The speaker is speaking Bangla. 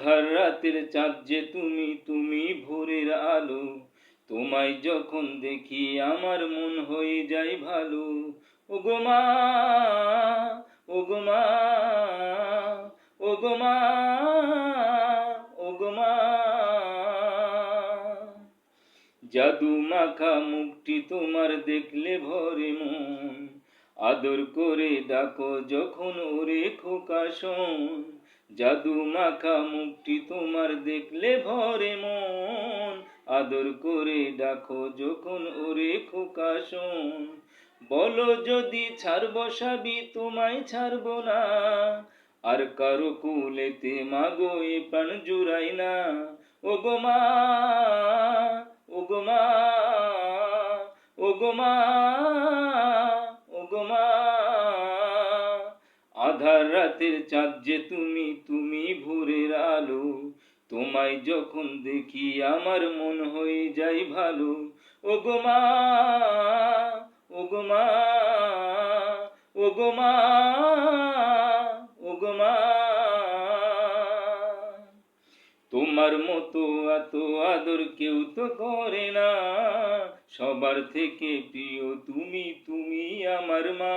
আধার রাতের যে তুমি তুমি ভোরের আলো। তোমায় যখন দেখি আমার মন হয়ে যায় ভালো। ও গো মা ও গো মা ও গো মা ও গো মা। জাদু মাখা মুখটি তোমার দেখলে ভরে মন। আদর করে ডাকো যখন ওরে খোকা শোন। জাদু মাখা মুখটি তোমার দেখলে ভরে মন। আদর করে ডাকো যখন ওরে খোকা শোন। বলো যদি ছাড়ব সাবি, তোমায় ছাড়ব না। আর কারও কুলেতে মাগো এ প্রাণ জুড়াই না। ও গো মা ও গো মা ও গো আধার রাতের চাঁদ যে তুমি তুমি ভোরের আলো। তোমায় যখন দেখি আমার মন হয়ে যায় ভালো। ও গো মা ও গো মা ও গো মা ও গো মা। তোমার মতো এত আদর কেউ তো করে না। সবার থেকে প্রিয় তুমি তুমি আমার মা।